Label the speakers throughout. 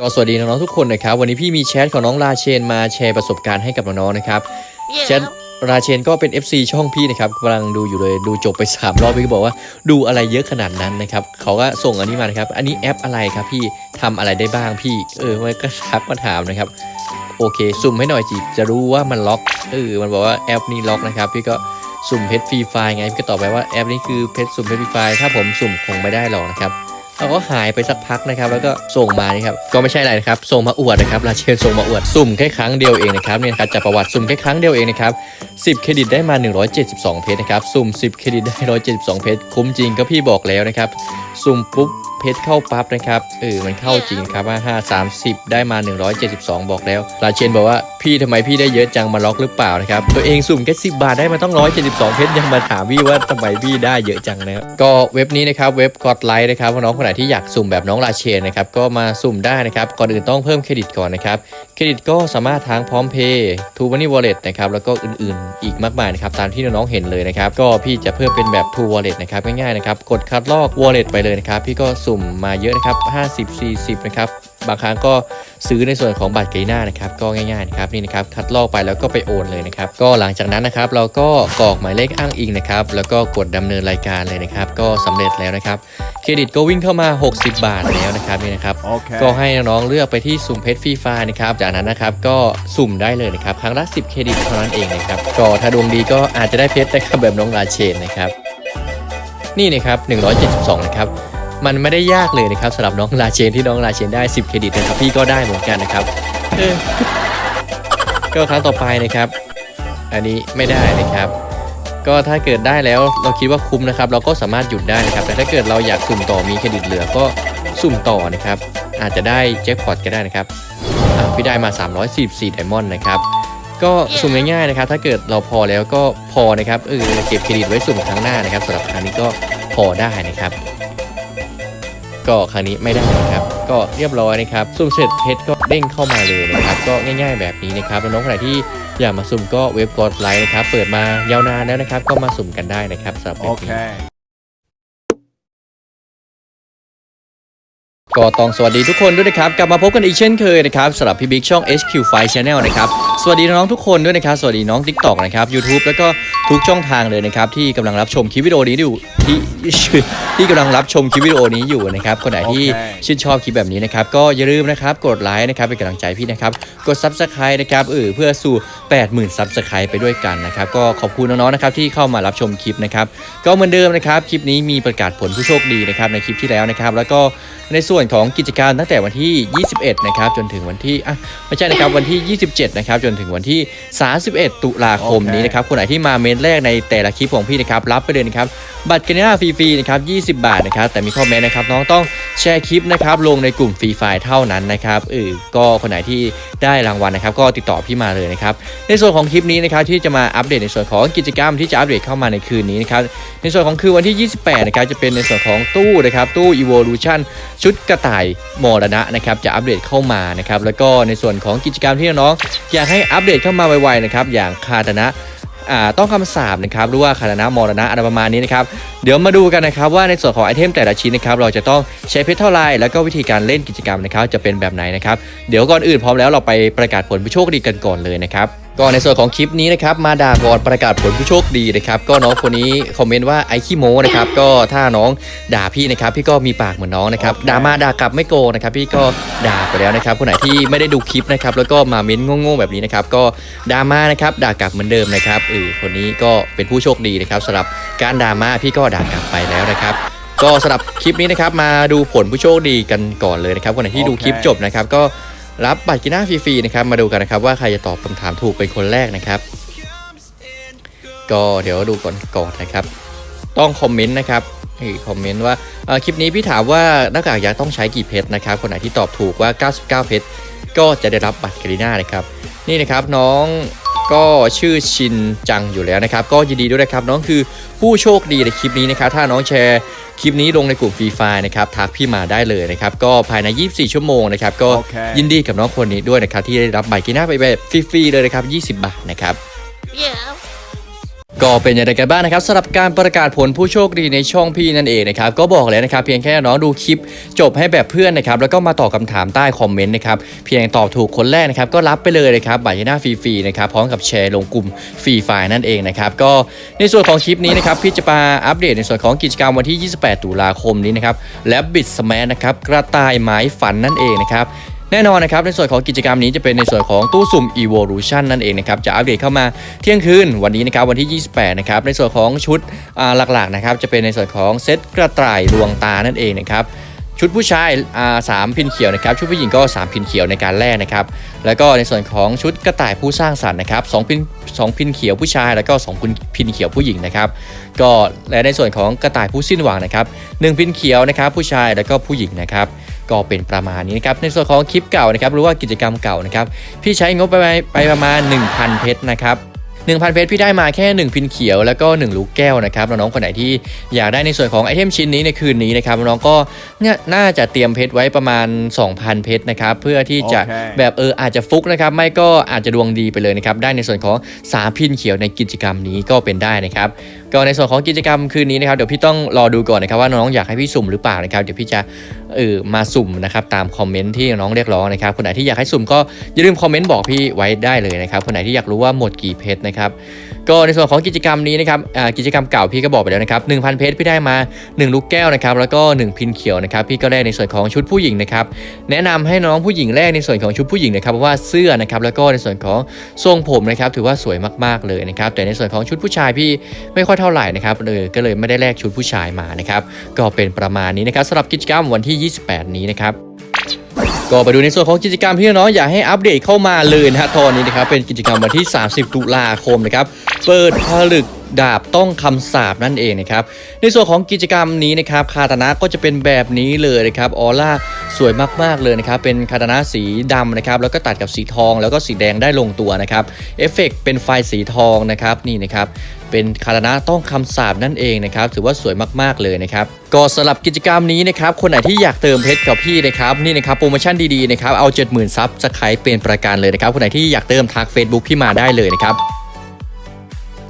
Speaker 1: ก็สวัสดีน้องๆทุกคนนะครับ วันนี้พี่มีแชทของน้องราเชนมาแชร์ประสบการณ์ให้กับน้องๆนะครับแชทราเชนก็เป็น FC ช่องพี่นะครับกำลังดูอยู่เลยดูจบไปสามรอบพี่ก็บอกว่าดูอะไรเยอะขนาดนั้นนะครับเขาก็ส่งอันนี้มานะครับ อันนี้แอปอะไรครับพี่ทำอะไรได้บ้างพี่ เออมันก็ทักมาถามนะครับ โอเคสุ่มให้หน่อยจีจะรู้ว่ามันล็อกเออมันบอกว่าแอปนี้ล็อกนะครับ พี่ก็สุ่มเพชรฟรีไฟล์ไงพี่ก็ตอบไปว่าแอปนี้คือเพชรสุ่มเพชรฟรีไฟล์ถ้าผมสุ่มคงไม่ได้หรอกนะครับ เราก็หายไปสักพักนะครับ แล้วก็ส่งมานี่ครับก็ไม่ใช่อะไรนะครับส่งมาอวดนะครับราเชนส่งมาอวดสุ่มแค่ครั้งเดียวเองนะครับเนี่ยนะครับจากประวัติสุ่มแค่ครั้งเดียวเองนะครับ10 เครดิตได้มา 172 เพชรนะครับสุ่ม 10 เครดิตได้ 172 เพชรคุ้มจริงก็พี่บอกแล้วนะครับสุ่มปุ๊บเพชรเข้าปั๊บนะครับเออมันเข้าจริงครับว่า5 30 ได้มา 172 บอกแล้วราเชนบอกว่าพี่ทำไมพี่ได้เยอะจังมาล็อกหรือเปล่านะครับตัวเองสุ่มแค่10 บาทได้มาต้อง 172 เพชรยังมาถามพี่ว่าทำไมพี่ได้เยอะจังนะครับก็เว็บนี้นะครับเว็บกดไลค์นะครับน้องคนนที่อยากสุ่มแบบน้องราเชนนะครับก็มาสุ่มได้นะครับก่อนอื่นต้องเพิ่มเครดิตก่อนนะครับเครดิตก็สามารถทางพร้อมเพย์ทูบันนี่วอลเล็ตนะครับแล้วก็อื่นๆ อีกมากมายนะครับตามที่น้องๆเห็นเลยนะครับก็พี่จะเพิ่มเป็นแบบทูวอลเล็ตนะครับง่ายๆนะครับกดคัดลอกวอลเล็ตไปเลยนะครับพี่ก็สุ่มมาเยอะนะครับ50 40นะครับ บางครั้งก็ซื้อในส่วนของบัตรเกน่านะครับก็ง่ายๆนะครับนี่นะครับคัดลอกไปแล้วก็ไปโอนเลยนะครับก็หลังจากนั้นนะครับเราก็กรอกหมายเลขอ้างอิงนะครับแล้วก็กดดำเนินรายการเลยนะครับก็สำเร็จแล้วนะครับเครดิตก็วิ่งเข้ามา 60 บาทแล้วนะครับนี่นะครับ
Speaker 2: Okay.
Speaker 1: ก็ให้น้องๆเลือกไปที่สุ่มเพชรฟรีไฟล์นะครับจากนั้นนะครับก็สุ่มได้เลยนะครับครั้งละ 10 เครดิตเท่านั้นเองนะครับก็ถ้าดวงดีก็อาจจะได้เพชรนะครับแบบน้องราเชนนะครับนี่นะครับ172นะครับ มันไม่ได้ยากเลยนะครับสำหรับน้องราเชนที่น้องราเชนได้ 10 เครดิตนะครับพี่ก็ได้เหมือนกันนะครับก็ครั้งต่อไปนะครับ อันนี้ไม่ได้นะครับ ก็ถ้าเกิดได้แล้วเราคิดว่าคุ้มนะครับ เราก็สามารถหยุดได้นะครับ แต่ถ้าเกิดเราอยากสุ่มต่อมีเครดิตเหลือก็สุ่มต่อนะครับ อาจจะได้แจ็คพอตก็ได้นะครับพี่ได้มา 344ไดมอนด์นะครับก็สุ่มง่ายๆนะครับ ถ้าเกิดเราพอแล้วก็พอนะครับเออเก็บเครดิตไว้สุ่มครั้งหน้านะครับสำหรับครั้งนี้ก็พอได้นะครับ ก็ครั้งนี้ไม่ได้นะครับก็เรียบร้อยนะครับซุ่มเสร็จเพชรก็เด้งเข้ามาเลยนะครับก็ง่าย ๆแบบนี้นะครับน้องคนไหนที่อยากมาสุ่มก็เว็บกดไลค์นะครับเปิดมายาวนานแล้วนะครับก็มาสุ่มกันได้นะครับสำหรับเว็บนี้ ก็ต้องสวัสดีทุกคนด้วยนะครับ กลับมาพบกันอีกเช่นเคยนะครับสำหรับพี่บิ๊กช่อง HQ5 Channel นะครับสวัสดีน้องๆทุกคนด้วยนะครับ สวัสดีน้อง TikTok นะครับ YouTube แล้วก็ทุกช่องทางเลยนะครับ ที่กำลังรับชมคลิปวิดีโอนี้อยู่ที่ที่กำลังรับชมคลิปวิดีโอนี้อยู่นะครับคนไหนที่
Speaker 2: โอเค
Speaker 1: ชื่นชอบคลิปแบบนี้นะครับก็อย่าลืมนะครับกดไลค์นะครับเป็นกำลังใจพี่นะครับกด Subscribe นะครับเออเพื่อสู่ 80,000 Subscribe ไปด้วยกันนะครับ ก็ขอบคุณน้องๆนะครับที่เข้ามารับชมคลิปนะครับ ก็เหมือนเดิมนะครับคลิปนี้มีประกาศผลผู้โชคดีนะครับในคลิปที่แล้วนะครับ แล้วก็ในส่วนของกิจการตั้งแต่วันที่ 21 นะครับจนถึงวันที่อะไม่ใช่นะครับวันที่ 27 นะครับจนถึงวันที่ 31 ตุลาคมนี้นะครับคนไหนที่มาเมนแรกในแต่ละคลิปของพี่นะครับรับไปเลยนะครับบัตรกันหน้าฟรีๆนะครับ 20 บาทนะครับแต่มีข้อแม้นะครับน้องต้อง แชร์คลิปนะครับลงในกลุ่มฟรีไฟล์เท่านั้นนะครับเออก็คนไหนที่ได้รางวัลนะครับ ก็ติดต่อพี่มาเลยนะครับในส่วนของคลิปนี้นะครับที่จะมาอัปเดตในส่วนของกิจกรรมที่จะอัปเดตเข้ามาในคืนนี้นะครับในส่วนของคืนวันที่ 28นะครับจะเป็นในส่วนของตู้นะครับตู้ evolution ชุดกระต่ายมรณะนะครับจะอัปเดตเข้ามานะครับแล้วก็ในส่วนของกิจกรรมที่น้องๆอยากให้อัปเดตเข้ามาไวๆนะครับอย่างคาตนะ ต้องคำสาบนะครับหรือว่าคาตนะมรณะอะไรประมาณนี้นะครับเดี๋ยวมาดูกันนะครับว่าในส่วนของไอเทมแต่ละชิ้นนะครับเราจะต้องใช้เพชรเท่าไรแล้วก็วิธีการเล่นกิจกรรมนะครับจะเป็นแบบไหนนะครับเดี๋ยวก่อนอื่นพร้อมแล้วเราไปประกาศผลผู้โชคดีกันก่อนเลยนะครับ ก็ในส่วนของคลิปนี้นะครับมาด่าก่อนประกาศผลผู้โชคดีนะครับก็น้องคนนี้คอมเมนต์ว่าไอขี้โมนะครับก็ถ้าน้องด่าพี่นะครับพี่ก็มีปากเหมือนน้องนะครับด่ามาด่ากลับไม่โกนะครับพี่ก็ด่าไปแล้วนะครับคนไหนที่ไม่ได้ดูคลิปนะครับแล้วก็มาเม้นโง่ๆแบบนี้นะครับก็ด่ามานะครับด่ากลับเหมือนเดิมนะครับเออคนนี้ก็เป็นผู้โชคดีนะครับสำหรับการด่ามาพี่ก็ด่ากลับไปแล้วนะครับก็สำหรับคลิปนี้นะครับมาดูผลผู้โชคดีกันก่อนเลยนะครับคนไหนที่ดูคลิปจบนะครับก็ รับบัตรกิน้าฟรีๆนะครับ มาดูกันนะครับว่าใครจะตอบคำถามถูกเป็นคนแรกนะครับ ก็เดี๋ยวดูก่อนก่อนนะครับ ต้องคอมเมนต์นะครับคอมเมนต์ว่าคลิปนี้พี่ถามว่าหน้ากากยักต้องใช้กี่เพชรนะครับ คนไหนที่ตอบถูกว่า 99 เพชรก็จะได้รับบัตรกรีน่านะครับ นี่นะครับน้อง ก็ชื่อชินจังอยู่แล้วนะครับ ก็ยินดีด้วยนะครับน้องคือผู้โชคดีในคลิปนี้นะครับ ถ้าน้องแชร์คลิปนี้ลงในกลุ่มฟรีไฟนะครับทักพี่มาได้เลยนะครับ ก็ภายใน 24 ชั่วโมงนะครับ ก็
Speaker 2: โอเค
Speaker 1: ยินดีกับน้องคนนี้ด้วยนะครับ ที่ได้รับบัตรกรีน่าไปแบบฟรีๆเลยนะครับ 20 บาทนะครับ
Speaker 3: Yeah.
Speaker 1: ก็เป็นอย่างไรกันบ้างนะครับสำหรับการประกาศผลผู้โชคดีในช่องพี่นั่นเองนะครับก็บอกเลยนะครับเพียงแค่น้องดูคลิปจบให้แบบเพื่อนนะครับแล้วก็มาตอบคำถามใต้คอมเมนต์นะครับเพียงตอบถูกคนแรกนะครับก็รับไปเลยนะครับบัตรหน้าฟรีๆนะครับพร้อมกับแชร์ลงกลุ่มฟรีไฟล์นั่นเองนะครับก็ในส่วนของคลิปนี้นะครับพี่จะมาอัปเดตในส่วนของกิจกรรมวันที่ 28 ตุลาคมนี้นะครับและบิดสแมนนะครับกระต่ายไม้ฝันนั่นเองนะครับ แน่นอนนะครับในส่วนของกิจกรรมนี้จะเป็นในส่วนของตู้สุ่ม Evolution นั่นเองนะครับจะอัปเดตเข้ามาเที่ยงคืนวันนี้นะครับวันที่ 28 นะครับในส่วนของชุดหลักๆนะครับจะเป็นในส่วนของเซตกระต่ายดวงตานั่นเองนะครับชุดผู้ชายสามพินเขียวนะครับชุดผู้หญิงก็ 3 พินเขียวในการแรกนะครับแล้วก็ในส่วนของชุดกระต่ายผู้สร้างสรรค์นะครับสองพินสองพินเขียวผู้ชายแล้วก็2พินพินเขียวผู้หญิงนะครับก็และในส่วนของกระต่ายผู้สิ้นหวังนะครับหนึ่งพินเขียวนะครับผู้ชายแล้วก็ผู้หญิงนะครับ ก็เป็นประมาณนี้นะครับในส่วนของคลิปเก่านะครับหรือว่ากิจกรรมเก่านะครับพี่ใช้งบไปไปประมาณ 1,000 เพชรนะครับ1,000 เพชรพี่ได้มาแค่ 1 พินเขียวแล้วก็ 1 ลูกแก้วนะครับน้องๆคนไหนที่อยากได้ในส่วนของไอเทมชิ้นนี้ในคืนนี้นะครับน้องๆก็เนี่ยน่าจะเตรียมเพชรไว้ประมาณ 2,000 เพชรนะครับเพื่อที่จะ
Speaker 2: โอเค
Speaker 1: แบบเอออาจจะฟุกนะครับไม่ก็อาจจะดวงดีไปเลยนะครับได้ในส่วนของสามพินเขียวในกิจกรรมนี้ก็เป็นได้นะครับ ก็ในส่วนของกิจกรรมคืนนี้นะครับเดี๋ยวพี่ต้องรอดูก่อนนะครับว่าน้องอยากให้พี่สุ่มหรือเปล่านะครับเดี๋ยวพี่จะเออมาสุ่มนะครับตามคอมเมนต์ที่น้องเรียกร้องนะครับคนไหนที่อยากให้สุ่มก็อย่าลืมคอมเมนต์บอกพี่ไว้ได้เลยนะครับคนไหนที่อยากรู้ว่าหมดกี่เพชรนะครับ ก็ในส่วนของกิจกรรมนี้นะครับกิจกรรมเก่าพี่ก็บอกไปแล้วนะครับ1,000 เพชรพี่ได้มา 1 ลูกแก้วนะครับแล้วก็ 1 พินเขียวนะครับพี่ก็ได้ในส่วนของชุดผู้หญิงนะครับแนะนำให้น้องผู้หญิงแรกในส่วนของชุดผู้หญิงนะครับเพราะว่าเสื้อนะครับแล้วก็ในส่วนของทรงผมนะครับถือว่าสวยมากๆเลยนะครับแต่ในส่วนของชุดผู้ชายพี่ไม่ค่อยเท่าไหร่นะครับเลยก็เลยไม่ได้แลกชุดผู้ชายมานะครับก็เป็นประมาณนี้นะครับสำหรับกิจกรรมวันที่ 28 นี้นะครับ ก็ไปดูในส่วนของกิจกรรมที่น้องอยากให้อัปเดตเข้ามาเลยนะฮะตอนนี้นะครับเป็นกิจกรรมวันที่ 30 ตุลาคมนะครับเปิดผลึกดาบต้องคำสาบนั่นเองนะครับในส่วนของกิจกรรมนี้นะครับคาตานะก็จะเป็นแบบนี้เลยนะครับออร่าสวยมากๆเลยนะครับเป็นคาตานะสีดำนะครับแล้วก็ตัดกับสีทอง แล้วก็สีแดงได้ลงตัวนะครับเอฟเฟกต์เป็นไฟสีทองนะครับนี่นะครับ เป็นคาตานะต้องคำสาบนั่นเองนะครับถือว่าสวยมากๆเลยนะครับก็สำหรับกิจกรรมนี้นะครับคนไหนที่อยากเติมเพชรกับพี่นะครับนี่นะครับโปรโมชั่นดีๆนะครับเอา 70,000ซับสไครป์เป็นประกันเลยนะครับคนไหนที่อยากเติมทัก Facebook พี่มาได้เลยนะครับ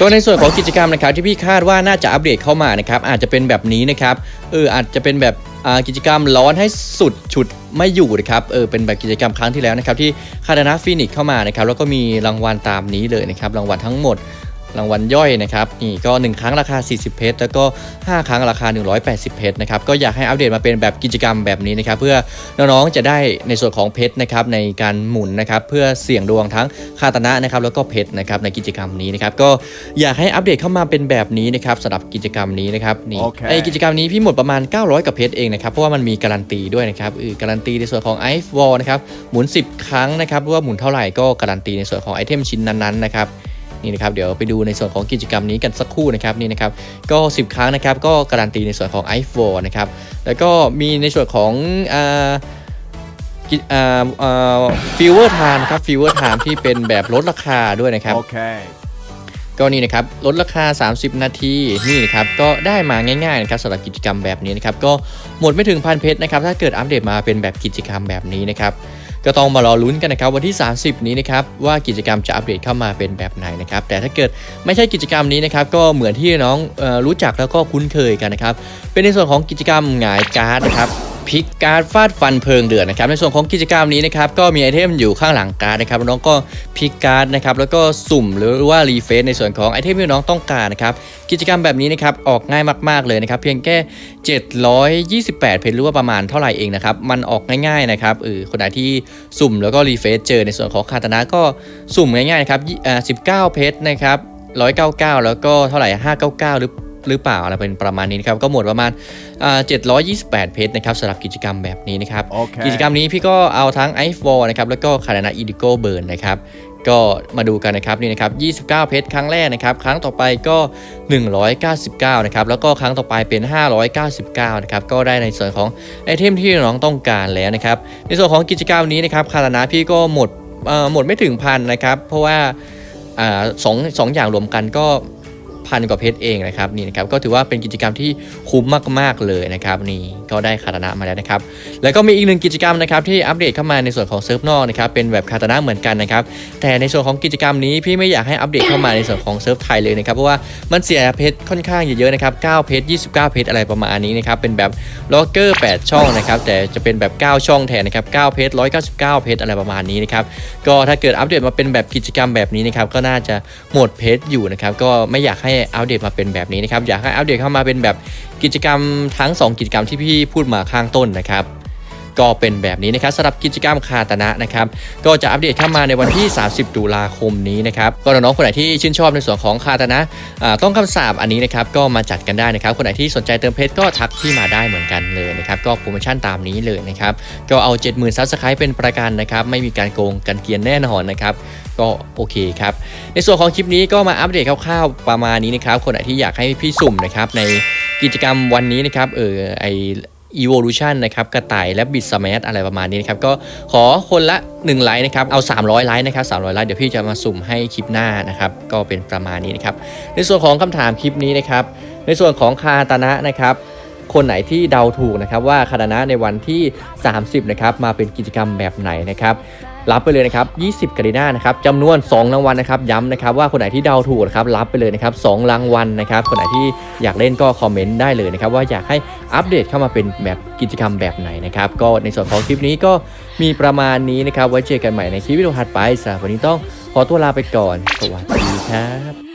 Speaker 1: ก็ในส่วนของกิจกรรมนะครับที่พี่คาดว่าน่าจะอัปเดตเข้ามานะครับอาจจะเป็นแบบนี้นะครับเอออาจจะเป็นแบบกิจกรรมร้อนให้สุดฉุดไม่อยู่นะครับเออเป็นแบบกิจกรรมครั้งที่แล้วนะครับที่คาดานาฟินิกเข้ามานะครับแล้วก็มีรางวัลตามนี้เลยนะครับรางวัลทั้งหมด รางวัลย่อยนะครับนี่ก็ 1 ครั้งราคา 40 เพชรแล้วก็ 5 ครั้งราคา 180 เพชรนะครับก็อยากให้อัปเดตมาเป็นแบบกิจกรรมแบบนี้นะครับเพื่อน้องๆจะได้ในส่วนของเพชรนะครับในการหมุนนะครับเพื่อเสี่ยงดวงทั้งคาตานะนะครับแล้วก็เพชรนะครับในกิจกรรมนี้นะครับก็อยากให้อัปเดตเข้ามาเป็นแบบนี้นะครับสำหรับกิจกรรมนี้นะครับนี่
Speaker 2: โอเค
Speaker 1: ในกิจกรรมนี้พี่หมดประมาณ 900 กับเพชรเองนะครับเพราะว่ามันมีการันตีด้วยนะครับเออการันตีในส่วนของไอฟ์วอลนะครับหมุน 10 ครั้งนะครับว่าหมุนเท่าไหร่ก็การันตีในส่วนของไอเทมชิ้นนั้นๆนะครับ นี่นะครับเดี๋ยวไปดูในส่วนของกิจกรรมนี้กันสักครู่นะครับนี่นะครับก็ 10 ครั้งนะครับก็การันตีในส่วนของ i 4นะครับแล้วก็มีในส่วนของอ่ากิอ่าอ่าฟิวเวอร์ไทม์ครับฟิวเวอร์ไทม์ที่เป็นแบบลดราคาด้วยนะครับ
Speaker 2: Okay.
Speaker 1: ก็นี่นะครับลดราคา 30 นาทีนี่นะครับก็ได้มาง่ายๆนะครับสำหรับกิจกรรมแบบนี้นะครับก็หมดไม่ถึงพันเพชรนะครับถ้าเกิดอัปเดตมาเป็นแบบกิจกรรมแบบนี้นะครับ ก็ต้องมารอลุ้นกันนะครับวันที่ 30 นี้นะครับว่ากิจกรรมจะอัปเดตเข้ามาเป็นแบบไหนนะครับแต่ถ้าเกิดไม่ใช่กิจกรรมนี้นะครับก็เหมือนที่น้องออรู้จักแล้วก็คุ้นเคยกันนะครับเป็นในส่วนของกิจกรรมหงายการ์ดนะครับ พลิกการ์ดฟาดฟันเพลิงเดือดนะครับในส่วนของกิจกรรมนี้นะครับก็มีไอเทมอยู่ข้างหลังการ์ดนะครับน้องก็พลิกการ์ดนะครับแล้วก็สุ่มหรือว่ารีเฟซในส่วนของไอเทมที่น้องต้องการนะครับกิจกรรมแบบนี้นะครับออกง่ายมากๆเลยนะครับเพียงแค่ 728 เพนหรือว่าประมาณเท่าไหร่เองนะครับมันออกง่ายๆนะครับเออคนไหนที่สุ่มแล้วก็รีเฟซเจอในส่วนของคาตานะก็สุ่มง่ายๆนะครับอ่า19 เพชรนะครับ199 แล้วก็เท่าไหร่599 หรือ หรือเปล่าอะไรเป็นประมาณนี้นะครับก็หมดประมาณอ่า728เพชรนะครับสำหรับกิจกรรมแบบนี้นะครับ
Speaker 2: โอเค
Speaker 1: กิจกรรมนี้พี่ก็เอาทั้ง i อ e นะครับแล้วก็คารานาอิดิโกเบิร์นนะครับก็มาดูกันนะครับนี่นะครับ29 เพชรครั้งแรกนะครับ ครั้งต่อไปก็ 199 นะครับ แล้วก็ครั้งต่อไปเป็น 599 นะครับ ก็ได้ในส่วนของไอเทมที่น้องต้องการแล้วนะครับ ในส่วนของกิจกรรมนี้นะครับคารานาพี่ก็หมดเอ่อหมดไม่ถึงพันนะครับ เพราะว่าอ่าสองสองอย่างรวมกันก็ 2,000กว่าเพชรเองนะครับนี่นะครับก็ถือว่าเป็นกิจกรรมที่คุ้มมากๆเลยนะครับนี่ก็ได้คาตานะมาแล้วนะครับแล้วก็มีอีกหนึ่งกิจกรรมนะครับที่อัปเดตเข้ามาในส่วนของเซิร์ฟนอกนะครับเป็นแบบคาตานะเหมือนกันนะครับแต่ในส่วนของกิจกรรมนี้พี่ไม่อยากให้อัปเดตเข้ามาในส่วนของเซิร์ฟไทยเลยนะครับเพราะว่ามันเสียเพชรค่อนข้างเยอะๆนะครับ9เพชร29 เพชรอะไรประมาณนี้นะครับเป็นแบบล็อกเกอร์ 8 ช่องนะครับแต่จะเป็นแบบ 9 ช่องแทนนะครับ9เพชร199 เพชรอะไรประมาณนี้นะครับก็ถ้าเกิดอัปเดตมาเป็นแบบกิจกรรมแบบนี้นะครับก็น่าจะหมดเพชรอยู่นะครับก็ไม่อยากให้อัปเดตมาเป็นแบบนี้นะครับอยากให้อัปเดตเข้ามาเป็นแบบกิจกรรมทั้ง 2 กิจกรรมที่พี่พูดมาข้างต้นนะครับ ก็เป็นแบบนี้นะครับสำหรับกิจกรรมคาตนะนะครับก็จะอัปเดตเข้ามาในวันที่ 30 ตุลาคมนี้นะครับก็น้องๆคนไหนที่ชื่นชอบในส่วนของคาตนะต้องคำสาบอันนี้นะครับก็มาจัดกันได้นะครับคนไหนที่สนใจเติมเพชรก็ทักที่มาได้เหมือนกันเลยนะครับก็โปรโมชั่นตามนี้เลยนะครับก็เอา 70,000ซับสไครป์เป็นประกันนะครับไม่มีการโกงกันเกียนแน่นอนนะครับก็โอเคครับในส่วนของคลิปนี้ก็มาอัปเดตคร่าวๆประมาณนี้นะครับคนไหนที่อยากให้พี่สุ่มนะครับในกิจกรรมวันนี้นะครับเออไอ Evolution นะครับกระต่ายและบิดสมาร์ทอะไรประมาณนี้นะครับก็ขอคนละ 1 ไลค์นะครับเอา 300 ไลค์นะครับ300 ไลค์เดี๋ยวพี่จะมาสุ่มให้คลิปหน้านะครับก็เป็นประมาณนี้นะครับในส่วนของคำถามคลิปนี้นะครับในส่วนของคาตานะนะครับคนไหนที่เดาถูกนะครับว่าคาตานะในวันที่ 30นะครับมาเป็นกิจกรรมแบบไหนนะครับ รับไปเลยนะครับ 20กรีน่านะครับจำนวน 2 รางวัลนะครับย้ำนะครับว่าคนไหนที่เดาถูกนะครับรับไปเลยนะครับ2รางวัลนะครับคนไหนที่อยากเล่นก็คอมเมนต์ได้เลยนะครับว่าอยากให้อัปเดตเข้ามาเป็นแบบกิจกรรมแบบไหนนะครับก็ในส่วนของคลิปนี้ก็มีประมาณนี้นะครับไว้เจอกันใหม่ในคลิปวิดีโอถัดไปสำหรับวันนี้ต้องขอตัวลาไปก่อน สวัสดีครับ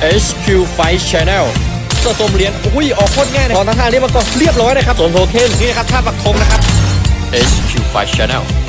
Speaker 1: HQ Fight Channel สะสมเหรียญอุ้ยออกโคตรง่ายนะตอนทางๆเรียบมาก่อนเรียบร้อยนะครับสวมโทเค็น
Speaker 3: นี่นะครับท่าปักธงนะครับ
Speaker 1: HQ Fight Channel